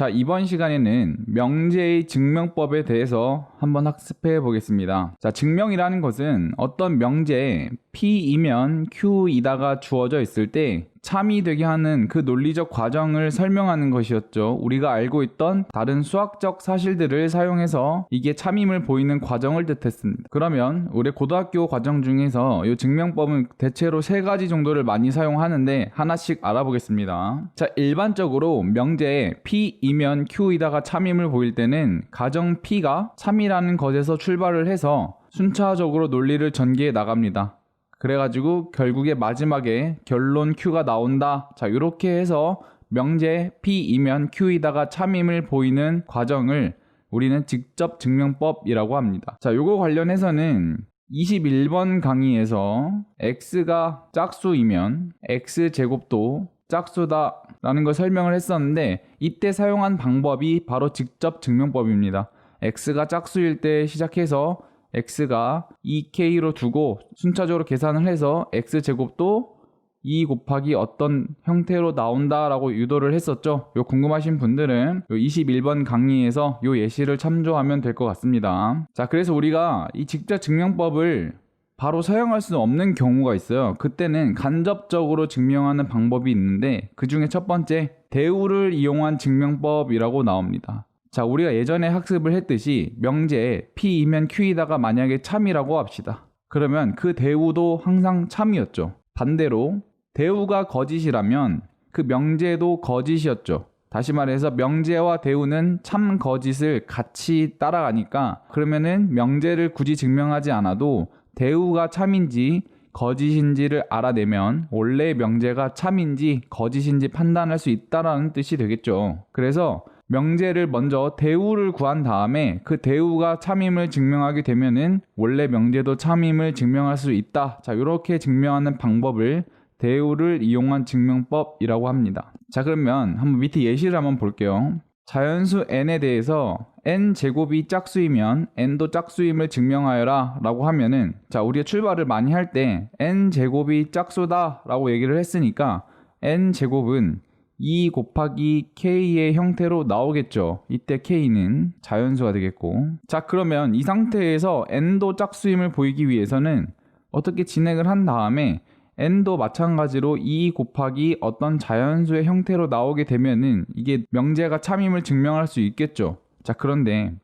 자, 이번 시간에는 명제의 증명법에 대해서 한번 학습해 보겠습니다. 자, 증명이라는 것은 어떤 명제 P이면 Q이다가 주어져 있을 때 참이 되게 하는 그 논리적 과정을 설명하는 것이었죠. 우리가 알고 있던 다른 수학적 사실들을 사용해서 이게 참임을 보이는 과정을 뜻했습니다. 그러면 우리 고등학교 과정 중에서 이 증명법은 대체로 세 가지 정도를 많이 사용하는데 하나씩 알아보겠습니다. 자, 일반적으로 명제에 P이면 Q이다가 참임을 보일 때는 가정 P가 참이라는 것에서 출발을 해서 순차적으로 논리를 전개해 나갑니다. 그래가지고 결국에 마지막에 결론 Q가 나온다. 자, 이렇게 해서 명제 P이면 Q이다가 참임을 보이는 과정을 우리는 직접 증명법이라고 합니다. 자, 요거 관련해서는 21번 강의에서 x가 짝수이면 x제곱도 짝수다 라는 걸 설명을 했었는데 이때 사용한 방법이 바로 직접 증명법입니다. x가 짝수일 때 시작해서 x가 2k로 두고 순차적으로 계산을 해서 x제곱도 2 곱하기 어떤 형태로 나온다라고 유도를 했었죠. 요 궁금하신 분들은 요 21번 강의에서 요 예시를 참조하면 될 것 같습니다. 자, 그래서 우리가 이 직접 증명법을 바로 사용할 수 없는 경우가 있어요. 그때는 간접적으로 증명하는 방법이 있는데 그 중에 첫 번째 대우를 이용한 증명법이라고 나옵니다. 자, 우리가 예전에 학습을 했듯이 명제에 P이면 Q이다가 만약에 참이라고 합시다. 그러면 그 대우도 항상 참이었죠. 반대로 대우가 거짓이라면 그 명제도 거짓이었죠. 다시 말해서 명제와 대우는 참 거짓을 같이 따라가니까 그러면은 명제를 굳이 증명하지 않아도 대우가 참인지 거짓인지를 알아내면 원래 명제가 참인지 거짓인지 판단할 수 있다라는 뜻이 되겠죠. 그래서 명제를 먼저 대우를 구한 다음에 그 대우가 참임을 증명하게 되면은 원래 명제도 참임을 증명할 수 있다. 자, 이렇게 증명하는 방법을 대우를 이용한 증명법이라고 합니다. 자, 그러면 한번 밑에 예시를 한번 볼게요. 자연수 n에 대해서 n 제곱이 짝수이면 n도 짝수임을 증명하여라 라고 하면은 자 우리가 출발을 많이 할 때 n 제곱이 짝수다 라고 얘기를 했으니까 n 제곱은 2 곱하기 k의 형태로 나오겠죠. 이때 k는 자연수가 되겠고. 자, 그러면 이 상태에서 n도 짝수임을 보이기 위해서는 어떻게 진행을 한 다음에 n도 마찬가지로 2 곱하기 어떤 자연수의 형태로 나오게 되면은 이게 명제가 참임을 증명할 수 있겠죠. 자, 그런데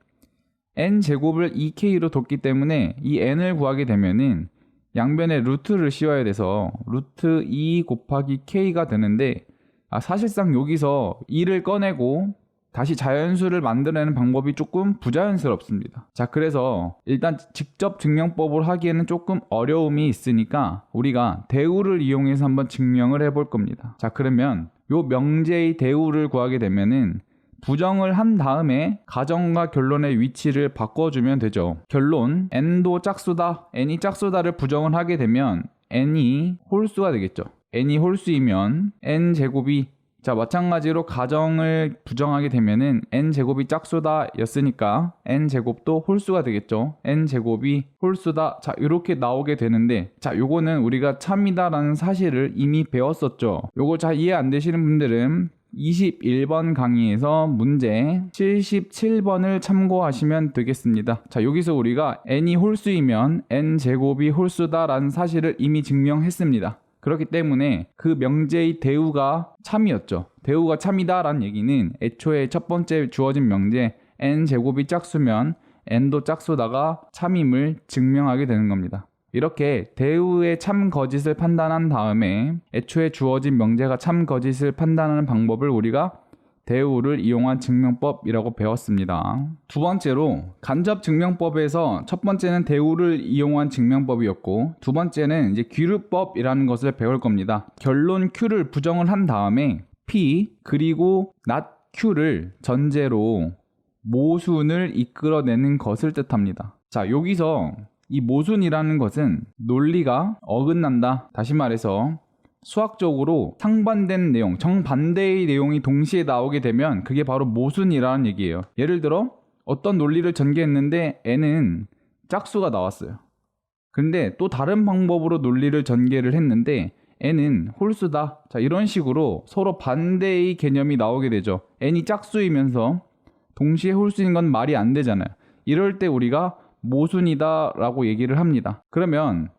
n 제곱을 2k로 뒀기 때문에 이 n을 구하게 되면은 양변에 루트를 씌워야 돼서 루트 2 곱하기 k가 되는데 아, 사실상 여기서 2를 꺼내고 다시 자연수를 만들어내는 방법이 조금 부자연스럽습니다. 자, 그래서 일단 직접 증명법을 하기에는 조금 어려움이 있으니까 우리가 대우를 이용해서 한번 증명을 해볼 겁니다. 자, 그러면 요 명제의 대우를 구하게 되면은 부정을 한 다음에 가정과 결론의 위치를 바꿔주면 되죠. 결론 n도 짝수다, n이 짝수다를 부정을 하게 되면 n이 홀수가 되겠죠. N이 홀수이면 n 제곱이 자 마찬가지로 가정을 부정하게 되면은 n 제곱이 짝수다 였으니까 n 제곱도 홀수가 되겠죠 n 제곱이 홀수다 자 이렇게 나오게 되는데 자 요거는 우리가 참이다 라는 사실을 이미 배웠었죠 요거 잘 이해 안 되시는 분들은 21번 강의에서 문제 77번을 참고하시면 되겠습니다. 자, 여기서 우리가 n이 홀수이면 n 제곱이 홀수다라는 사실을 이미 증명했습니다. 그렇기 때문에 그 명제의 대우가 참이었죠. 대우가 참이다라는 얘기는 애초에 첫 번째 주어진 명제 n 제곱이 짝수면 n도 짝수다가 참임을 증명하게 되는 겁니다. 이렇게 대우의 참 거짓을 판단한 다음에 애초에 주어진 명제가 참 거짓을 판단하는 방법을 우리가 대우를 이용한 증명법이라고 배웠습니다. 두 번째로 간접 증명법에서 첫 번째는 대우를 이용한 증명법이었고 두 번째는 이제 귀류법이라는 것을 배울 겁니다. 결론 Q를 부정을 한 다음에 P 그리고 not Q를 전제로 모순을 이끌어내는 것을 뜻합니다. 자, 여기서 이 모순이라는 것은 논리가 어긋난다. 다시 말해서 수학적으로 상반된 내용, 정반대의 내용이 동시에 나오게 되면 그게 바로 모순이라는 얘기예요. 예를 들어 어떤 논리를 전개했는데 n은 짝수가 나왔어요. 근데 또 다른 방법으로 논리를 전개를 했는데 n은 홀수다. 자, 이런 식으로 서로 반대의 개념이 나오게 되죠. n이 짝수이면서 동시에 홀수인 건 말이 안 되잖아요. 이럴 때 우리가 모순이다라고 얘기를 합니다. 그러면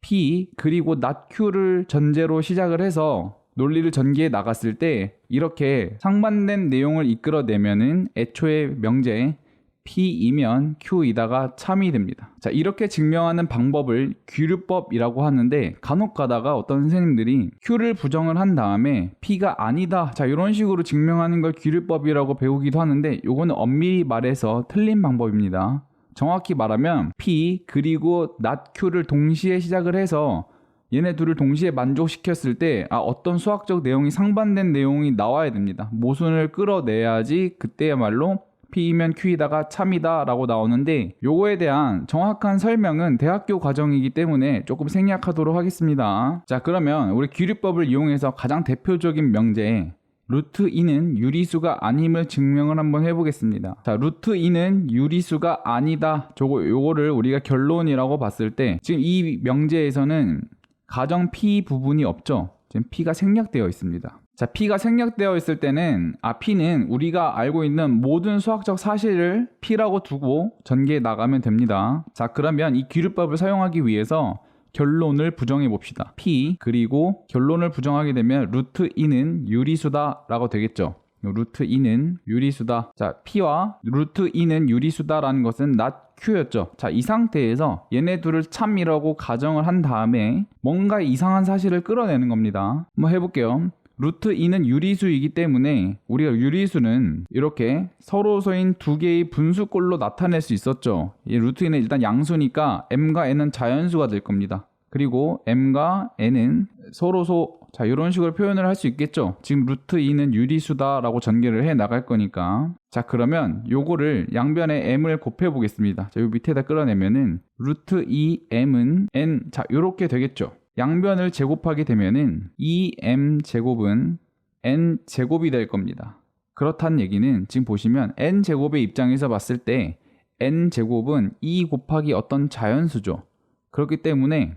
p 그리고 not q를 전제로 시작을 해서 논리를 전개해 나갔을 때 이렇게 상반된 내용을 이끌어내면은 애초에 명제 P이면 Q이다가 참이 됩니다. 자, 이렇게 증명하는 방법을 규류법이라고 하는데 간혹 가다가 어떤 선생님들이 Q를 부정을 한 다음에 P가 아니다. 자, 이런 식으로 증명하는 걸 규류법이라고 배우기도 하는데 요거는 엄밀히 말해서 틀린 방법입니다. 정확히 말하면 P 그리고 not Q를 동시에 시작을 해서 얘네 둘을 동시에 만족시켰을 때 아, 어떤 수학적 내용이 상반된 내용이 나와야 됩니다. 모순을 끌어내야지 그때야말로 P이면 Q이다가 참이다 라고 나오는데 요거에 대한 정확한 설명은 대학교 과정이기 때문에 조금 생략하도록 하겠습니다. 자 그러면 우리 규律법을 이용해서 가장 대표적인 명제 루트 2는 유리수가 아님을 증명을 한번 해보겠습니다. 자, 루트 2는 유리수가 아니다. 저거 요거를 우리가 결론이라고 봤을 때 지금 이 명제에서는 가정 P 부분이 없죠. 지금 P가 생략되어 있습니다. 자, P가 생략되어 있을 때는 아 P는 우리가 알고 있는 모든 수학적 사실을 P라고 두고 전개해 나가면 됩니다. 자, 그러면 이 규律법을 사용하기 위해서 결론을 부정해 봅시다. P 그리고 결론을 부정하게 되면 루트 2는 유리수다라고 되겠죠. 루트 2는 유리수다. 자, P와 루트 2는 유리수다라는 것은 not Q였죠. 자, 이 상태에서 얘네 둘을 참이라고 가정을 한 다음에 뭔가 이상한 사실을 끌어내는 겁니다. 한번 해볼게요. 루트 2는 유리수이기 때문에 우리가 유리수는 이렇게 서로서인 두 개의 분수꼴로 나타낼 수 있었죠. 이 루트 2는 일단 양수니까 m과 n은 자연수가 될 겁니다. 그리고 m과 n은 서로소 자 이런 식으로 표현을 할 수 있겠죠. 지금 루트 2는 유리수다라고 전개를 해 나갈 거니까 자 그러면 요거를 양변에 m을 곱해 보겠습니다. 자요 밑에다 끌어내면은 루트 2m은 n 자 요렇게 되겠죠. 양변을 제곱하게 되면은 2m 제곱은 n 제곱이 될 겁니다. 그렇다는 얘기는 지금 보시면 n 제곱의 입장에서 봤을 때 n 제곱은 2 곱하기 어떤 자연수죠. 그렇기 때문에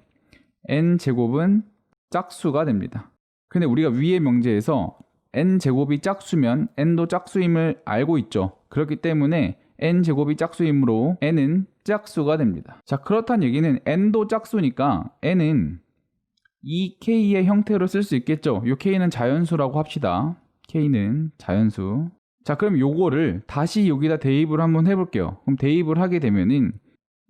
n 제곱은 짝수가 됩니다. 근데 우리가 위의 명제에서 n 제곱이 짝수면 n도 짝수임을 알고 있죠. 그렇기 때문에 n 제곱이 짝수이므로 n은 짝수가 됩니다. 자, 그렇다는 얘기는 n도 짝수니까 n은 이 k의 형태로 쓸 수 있겠죠. 요 k는 자연수라고 합시다. k는 자연수. 자, 그럼 요거를 다시 여기다 대입을 한번 해볼게요. 그럼 대입을 하게 되면은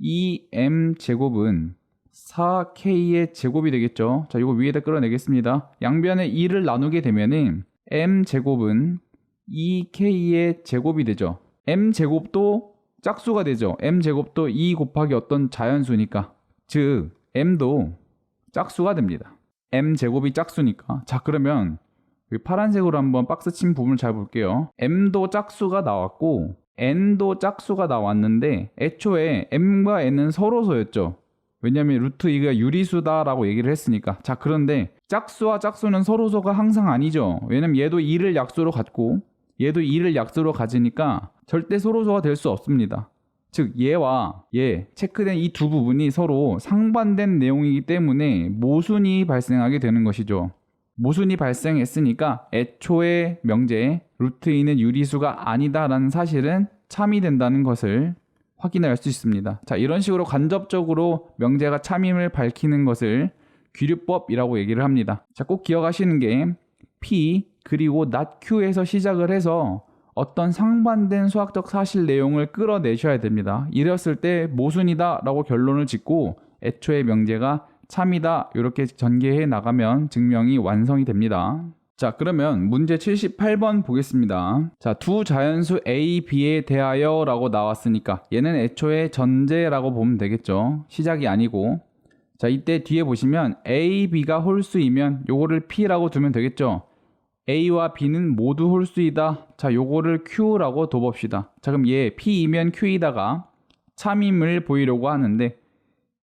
2m 제곱은 4k의 제곱이 되겠죠. 자, 이거 위에다 끌어내겠습니다. 양변에 2를 나누게 되면은 m 제곱은 2k의 제곱이 되죠. m 제곱도 짝수가 되죠. m 제곱도 2 곱하기 어떤 자연수니까. 즉, m도 짝수가 됩니다. m 제곱이 짝수니까. 자, 그러면 이 파란색으로 한번 박스 친 부분을 잘 볼게요. m도 짝수가 나왔고 n도 짝수가 나왔는데 애초에 m과 n은 서로소였죠. 왜냐면 루트 2가 유리수다라고 얘기를 했으니까. 자, 그런데 짝수와 짝수는 서로소가 항상 아니죠. 왜냐면 얘도 2를 약수로 갖고 얘도 2를 약수로 가지니까 절대 서로소가 될 수 없습니다. 즉 얘와 얘 체크된 이 두 부분이 서로 상반된 내용이기 때문에 모순이 발생하게 되는 것이죠. 모순이 발생했으니까 애초에 명제 루트 2는 유리수가 아니다라는 사실은 참이 된다는 것을 확인할 수 있습니다. 자, 이런 식으로 간접적으로 명제가 참임을 밝히는 것을 규律법이라고 얘기를 합니다. 자, 꼭 기억하시는 게 P 그리고 not Q에서 시작을 해서 어떤 상반된 수학적 사실 내용을 끌어내셔야 됩니다. 이랬을 때 모순이다 라고 결론을 짓고 애초에 명제가 참이다 이렇게 전개해 나가면 증명이 완성이 됩니다. 자, 그러면 문제 78번 보겠습니다. 자, 두 자연수 A, B에 대하여 라고 나왔으니까 얘는 애초에 전제라고 보면 되겠죠. 시작이 아니고. 자, 이때 뒤에 보시면 A, B가 홀수이면 요거를 P라고 두면 되겠죠. A와 B는 모두 홀수이다. 자, 요거를 Q라고 둬봅시다. 자, 그럼 얘 P이면 Q이다가 참임을 보이려고 하는데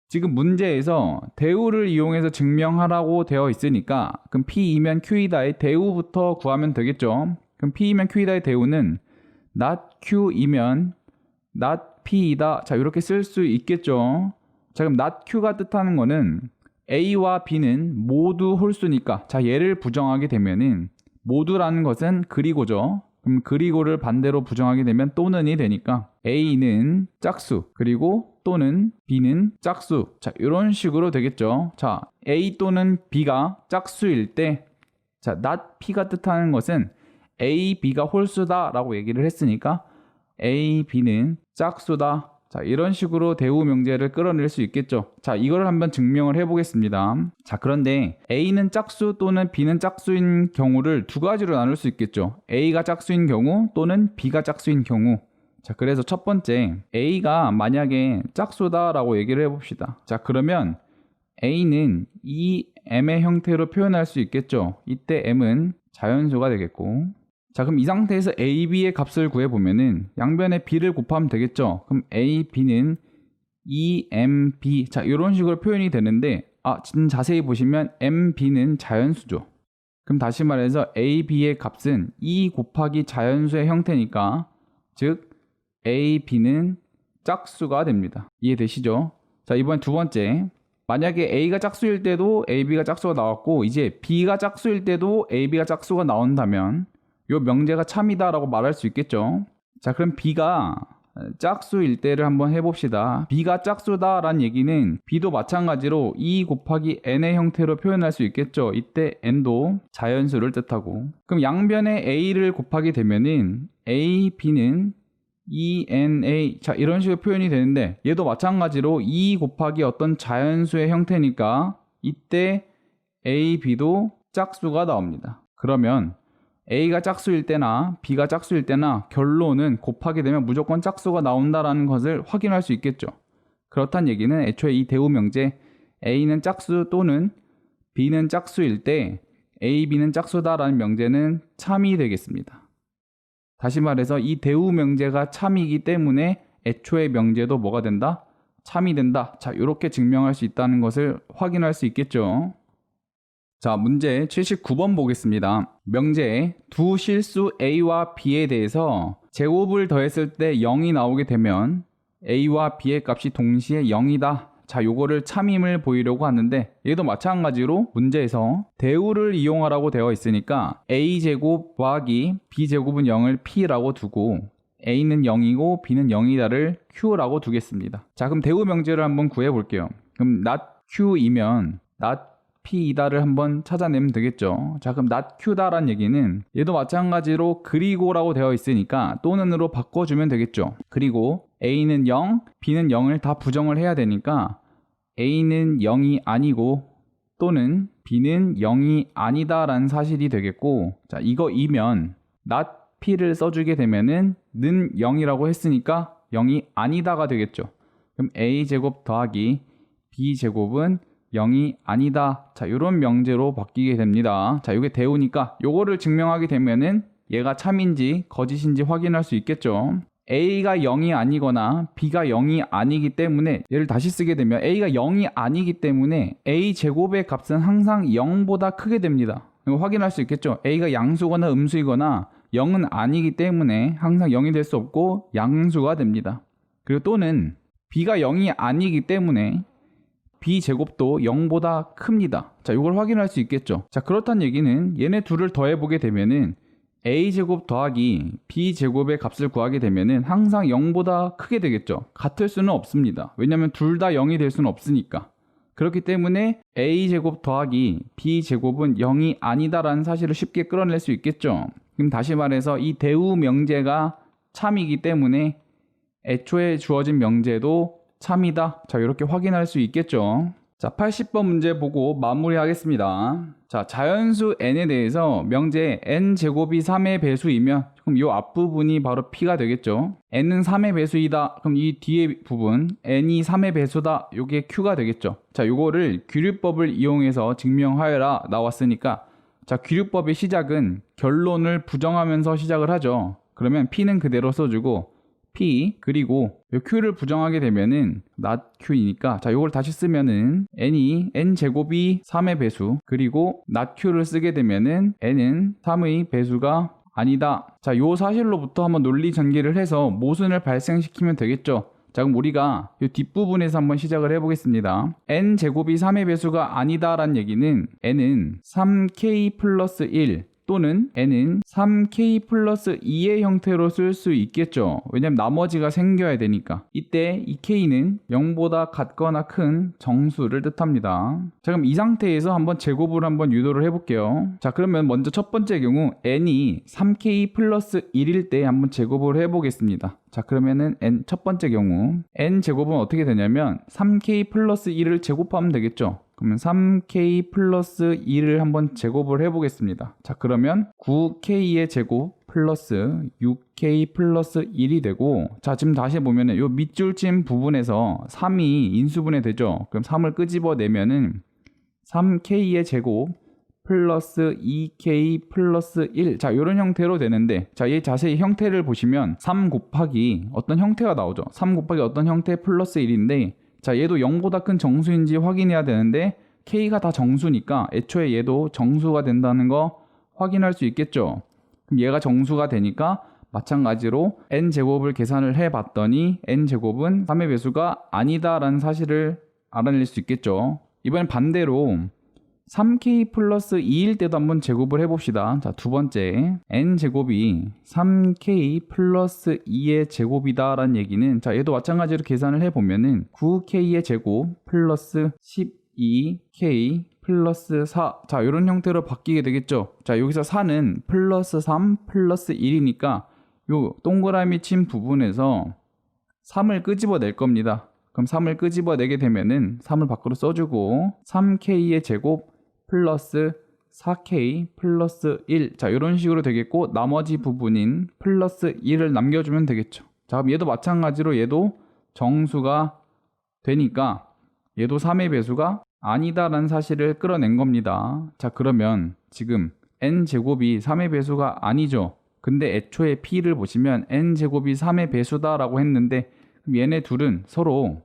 지금 문제에서 대우를 이용해서 증명하라고 되어 있으니까 그럼 P이면 Q이다의 대우부터 구하면 되겠죠. 그럼 P이면 Q이다의 대우는 not Q이면 not P이다. 자, 이렇게 쓸 수 있겠죠. 자, 그럼 not Q가 뜻하는 거는 A와 B는 모두 홀수니까 자 얘를 부정하게 되면은 모두라는 것은 그리고죠. 그럼 그리고를 반대로 부정하게 되면 또는이 되니까 A는 짝수 그리고 또는 B는 짝수 자 이런 식으로 되겠죠. 자 A 또는 B가 짝수일 때 자, not P가 뜻하는 것은 A, B가 홀수다 라고 얘기를 했으니까 A, B는 짝수다. 자, 이런 식으로 대우 명제를 끌어낼 수 있겠죠. 자, 이거를 한번 증명을 해보겠습니다. 자, 그런데 A는 짝수 또는 B는 짝수인 경우를 두 가지로 나눌 수 있겠죠. A가 짝수인 경우 또는 B가 짝수인 경우. 자, 그래서 첫 번째, A가 만약에 짝수다라고 얘기를 해봅시다. 자, 그러면 A는 이 M의 형태로 표현할 수 있겠죠. 이때 M은 자연수가 되겠고. 자, 그럼 이 상태에서 A, B의 값을 구해보면은 양변에 B를 곱하면 되겠죠. 그럼 A, B는 E, M, B. 자, 이런 식으로 표현이 되는데, 아, 지금 자세히 보시면 M, B는 자연수죠. 그럼 다시 말해서 A, B의 값은 E 곱하기 자연수의 형태니까, 즉, A, B는 짝수가 됩니다. 이해되시죠? 자, 이번 두 번째. 만약에 A가 짝수일 때도 AB가 짝수가 나왔고 이제 B가 짝수일 때도 AB가 짝수가 나온다면 요 명제가 참이다라고 말할 수 있겠죠. 자, 그럼 B가 짝수일 때를 한번 해봅시다. B가 짝수다라는 얘기는 B도 마찬가지로 2 곱하기 n의 형태로 표현할 수 있겠죠. 이때 n도 자연수를 뜻하고 그럼 양변에 a를 곱하게 되면은 a, b는 ENA 자 이런 식으로 표현이 되는데 얘도 마찬가지로 2 곱하기 어떤 자연수의 형태니까 이때 A, B도 짝수가 나옵니다. 그러면 A가 짝수일 때나 B가 짝수일 때나 결론은 곱하게 되면 무조건 짝수가 나온다라는 것을 확인할 수 있겠죠. 그렇단 얘기는 애초에 이 대우 명제 A는 짝수 또는 B는 짝수일 때 A, B는 짝수다라는 명제는 참이 되겠습니다. 다시 말해서 이 대우 명제가 참이기 때문에 애초의 명제도 뭐가 된다? 참이 된다. 자, 이렇게 증명할 수 있다는 것을 확인할 수 있겠죠. 자, 문제 79번 보겠습니다. 명제에 두 실수 A와 B에 대해서 제곱을 더했을 때 0이 나오게 되면 A와 B의 값이 동시에 0이다. 자, 요거를 참임을 보이려고 하는데 얘도 마찬가지로 문제에서 대우를 이용하라고 되어 있으니까 a제곱 더하기 b제곱은 0을 p라고 두고 a는 0이고 b는 0이다를 q라고 두겠습니다. 자, 그럼 대우 명제를 한번 구해 볼게요. 그럼 not q이면 not p이다를 한번 찾아내면 되겠죠. 자, 그럼 not q다란 얘기는 얘도 마찬가지로 그리고라고 되어 있으니까 또는으로 바꿔주면 되겠죠. 그리고 a는 0, b는 0을 다 부정을 해야 되니까 a는 0이 아니고 또는 b는 0이 아니다라는 사실이 되겠고 자 이거 이면 not p를 써주게 되면은 는 0이라고 했으니까 0이 아니다가 되겠죠. 그럼 a 제곱 더하기 b 제곱은 0이 아니다. 자, 이런 명제로 바뀌게 됩니다. 자, 이게 대우니까 요거를 증명하게 되면은 얘가 참인지 거짓인지 확인할 수 있겠죠. A가 0이 아니거나 B가 0이 아니기 때문에 얘를 다시 쓰게 되면 A가 0이 아니기 때문에 A 제곱의 값은 항상 0보다 크게 됩니다. 확인할 수 있겠죠. A가 양수거나 음수이거나 0은 아니기 때문에 항상 0이 될 수 없고 양수가 됩니다. 그리고 또는 B가 0이 아니기 때문에 B 제곱도 0보다 큽니다. 자, 이걸 확인할 수 있겠죠. 자, 그렇다는 얘기는 얘네 둘을 더해 보게 되면은 a제곱 더하기 b제곱의 값을 구하게 되면은 항상 0보다 크게 되겠죠. 같을 수는 없습니다. 왜냐하면 둘 다 0이 될 수는 없으니까. 그렇기 때문에 a제곱 더하기 b제곱은 0이 아니다라는 사실을 쉽게 끌어낼 수 있겠죠. 그럼 다시 말해서 이 대우 명제가 참이기 때문에 애초에 주어진 명제도 참이다. 자, 이렇게 확인할 수 있겠죠. 자, 80번 문제 보고 마무리하겠습니다. 자, 자연수 n에 대해서 명제 n 제곱이 3의 배수이면 그럼 이 앞부분이 바로 p가 되겠죠. n은 3의 배수이다. 그럼 이 뒤에 부분 n이 3의 배수다. 요게 q가 되겠죠. 자, 요거를 규律법을 이용해서 증명하여라 나왔으니까 자, 규律법의 시작은 결론을 부정하면서 시작을 하죠. 그러면 p는 그대로 써주고 p 그리고 요 q를 부정하게 되면은 not q이니까 자 요걸 다시 쓰면은 n이 n 제곱이 3의 배수 그리고 not q를 쓰게 되면은 n은 3의 배수가 아니다. 자, 요 사실로부터 한번 논리 전개를 해서 모순을 발생시키면 되겠죠. 자 그럼 우리가 이 뒷부분에서 한번 시작을 해보겠습니다. n 제곱이 3의 배수가 아니다 라는 얘기는 n은 3k 플러스 1 또는 n은 3k 플러스 2의 형태로 쓸 수 있겠죠. 왜냐면 나머지가 생겨야 되니까. 이때 이 k는 0보다 같거나 큰 정수를 뜻합니다. 자 그럼 이 상태에서 한번 제곱을 한번 유도를 해볼게요. 자 그러면 먼저 첫 번째 경우 n이 3k 플러스 1일 때 한번 제곱을 해보겠습니다. 자 그러면은 n 첫 번째 경우 n 제곱은 어떻게 되냐면 3k 플러스 1을 제곱하면 되겠죠. 그러면 3k 플러스 2를 한번 제곱을 해보겠습니다. 자 그러면 9k의 제곱 플러스 6k 플러스 1이 되고 자 지금 다시 보면은 요 밑줄 친 부분에서 3이 인수분해 되죠. 그럼 3을 끄집어내면은 3k의 제곱 플러스 2k 플러스 1. 자, 이런 형태로 되는데, 자, 이 자세히 형태를 보시면 3 곱하기 어떤 형태가 나오죠. 3 곱하기 어떤 형태 플러스 1인데, 자, 얘도 0보다 큰 정수인지 확인해야 되는데, k가 다 정수니까 애초에 얘도 정수가 된다는 거 확인할 수 있겠죠. 그럼 얘가 정수가 되니까 마찬가지로 n 제곱을 계산을 해 봤더니 n 제곱은 3의 배수가 아니다라는 사실을 알아낼 수 있겠죠. 이번엔 반대로 3k 플러스 2일 때도 한번 제곱을 해봅시다. 자, 두 번째. n 제곱이 3k 플러스 2의 제곱이다라는 얘기는 자, 얘도 마찬가지로 계산을 해보면은 9k의 제곱 플러스 12k 플러스 4. 자, 이런 형태로 바뀌게 되겠죠. 자, 여기서 4는 플러스 3 플러스 1이니까 요 동그라미 친 부분에서 3을 끄집어낼 겁니다. 그럼 3을 끄집어내게 되면은 3을 밖으로 써주고 3k의 제곱 플러스 4k 플러스 1. 자, 이런 식으로 되겠고 나머지 부분인 플러스 1을 남겨주면 되겠죠. 자, 그럼 얘도 마찬가지로 얘도 정수가 되니까 얘도 3의 배수가 아니다라는 사실을 끌어낸 겁니다. 자, 그러면 지금 n 제곱이 3의 배수가 아니죠. 근데 애초에 p를 보시면 n 제곱이 3의 배수다라고 했는데 그럼 얘네 둘은 서로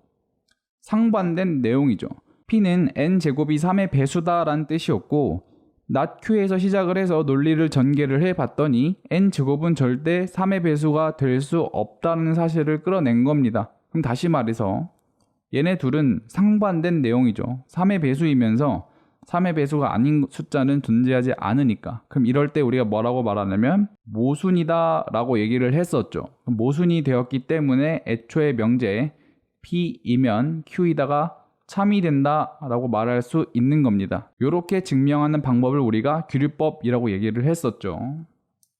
상반된 내용이죠. P는 n 제곱이 3의 배수다라는 뜻이었고 q에서 시작을 해서 논리를 전개를 해 봤더니 n 제곱은 절대 3의 배수가 될 수 없다는 사실을 끌어낸 겁니다. 그럼 다시 말해서 얘네 둘은 상반된 내용이죠. 3의 배수이면서 3의 배수가 아닌 숫자는 존재하지 않으니까. 그럼 이럴 때 우리가 뭐라고 말하냐면 모순이다 라고 얘기를 했었죠. 모순이 되었기 때문에 애초에 명제 P이면 Q이다가 참이 된다 라고 말할 수 있는 겁니다. 이렇게 증명하는 방법을 우리가 규律법이라고 얘기를 했었죠.